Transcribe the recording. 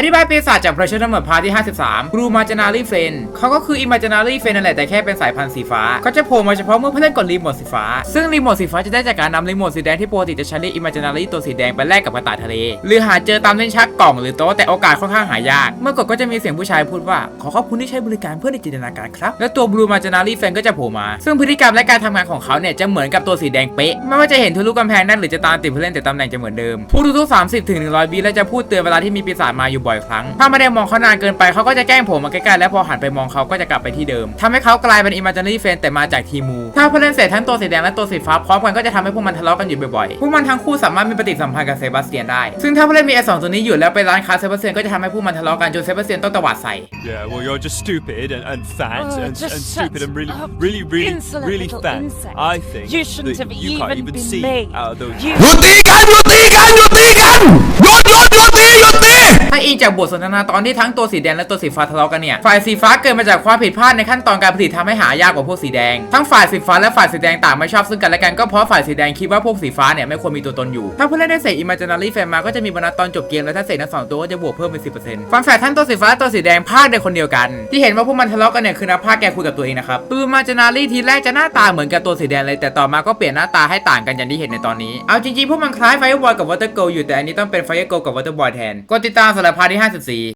อธิบายปีศาจจาก Pressure Number Part ที่ 53 Blue Imaginary Fan เขาก็คือ Imaginary Friend นั่นแหละแต่แค่เป็นสายพันธุ์สีฟ้าเขาจะโผล่มาเฉพาะเมื่อผู้เล่นกดรีโมทสีฟ้า ซึ่งรีโมทสีฟ้าจะได้จากการนำรีโมทสีแดงที่ปกติจะใช้เรียก Imaginary ตัวสีแดงไปแลกกับกระต่ายทะเล หรือหาเจอตามเล่นชักกล่องหรือโต๊ะแต่โอกาสค่อนข้างหายาก เมื่อกดก็จะมีเสียงผู้ชายพูดว่า ขอขอบคุณที่ใช้บริการเพื่อนในจินตนาการครับ และตัว Blue Imaginary Fan ก็จะโผล่มา ซึ่งพฤติกรรมและการทำงานของเขาเนี่ยจะเหมือนกับตัวสีแดงเป๊ะ ไม่ว่าจะเห็นทะลุกำแพงนั่นหรือจะตามติดผู้เล่นแต่ตำแหน่งจะเหมือนเดิมพูดทุกๆ30ถึง100วิและจะพูดเตือนเวลาที่มีปีศาจมาอยู่บ่อยครั้ง ถ้าไม่ได้มองเขานานเกินไปเขาก็จะแกล้งโผล่มาใกล้ๆและพอหันไปมองเขาก็จะกลับไปที่เดิมทำให้เขากลายเป็น imaginary friend แต่มาจากทีมู ถ้าผู้เล่นเสร็จทั้งตัวสีแดงและตัวสีฟ้าพร้อมกันก็จะทำให้พวกมันทะเลาะกันอยู่บ่อยๆ พวกมันทั้งคู่สามารถมีปฏิสัมพันธ์กับเซบาสเตียนได้ ซึ่งถ้าผู้เล่นมีไอ้สองตัวนี้อยู่แล้วไปร้านค้าเซบาสเตียนก็จะทำให้พวกมันทะเลาะกันจนเซบาสเตียนต้องตวาดใส่ Yeah, well, you're just stupid and, and fat Oh, and, just and shut stupid and really, up, really, really, insolent really little fat. insect. I think You shouldn't that have you can't even even been see made. out of those. You หยุดตีกันหยุดตีกันหยุดตีกันหยุดหยุดหยุดตีหยุดตี ถ้า อิงจากบทสนทนาตอนที่ทั้งตัวสีแดงและตัวสีฟ้าทะเลาะกันเนี่ย ฝ่ายสีฟ้าเกิดมาจากความผิดพลาดในขั้นตอนการผลิตทำให้หายากกว่าพวกสีแดง ทั้งฝ่ายสีฟ้าและฝ่ายสีแดงต่างไม่ชอบซึ่งกันและกันก็เพราะฝ่ายสีแดงคิดว่าพวกสีฟ้าเนี่ยไม่ควรมีตัวตนอยู่ ถ้าผู้เล่นได้เสก imaginary fan มาก็จะมีโบนัสตอนจบเกมและถ้าเสกทั้งสองตัวก็จะบวกเพิ่มเป็น10%ฟันแฝดทั้งตัวสีฟ้าตัวสีแดงพากในคนเดียวกัน ที่เห็นว่าพวกมันทะเลาะกันเนี่ยคือนักพากแกคุยกับตัวเองนะครับตัว imaginary ทีแรกจะหน้าตาเหมือนกับตัวสีแดงเลย แต่ต่อมาก็เปลี่ยนหน้าตาให้ต่างกันอย่างที่เห็นในตอนนี้เอาจริงๆพวกมันคล้าย Fireboy กับ Water Girl อยู่แต่อันนี้ต้องเป็น Fire Girl กับ Water Boy แทนกดติดตามสำหรับพาร์ทที่54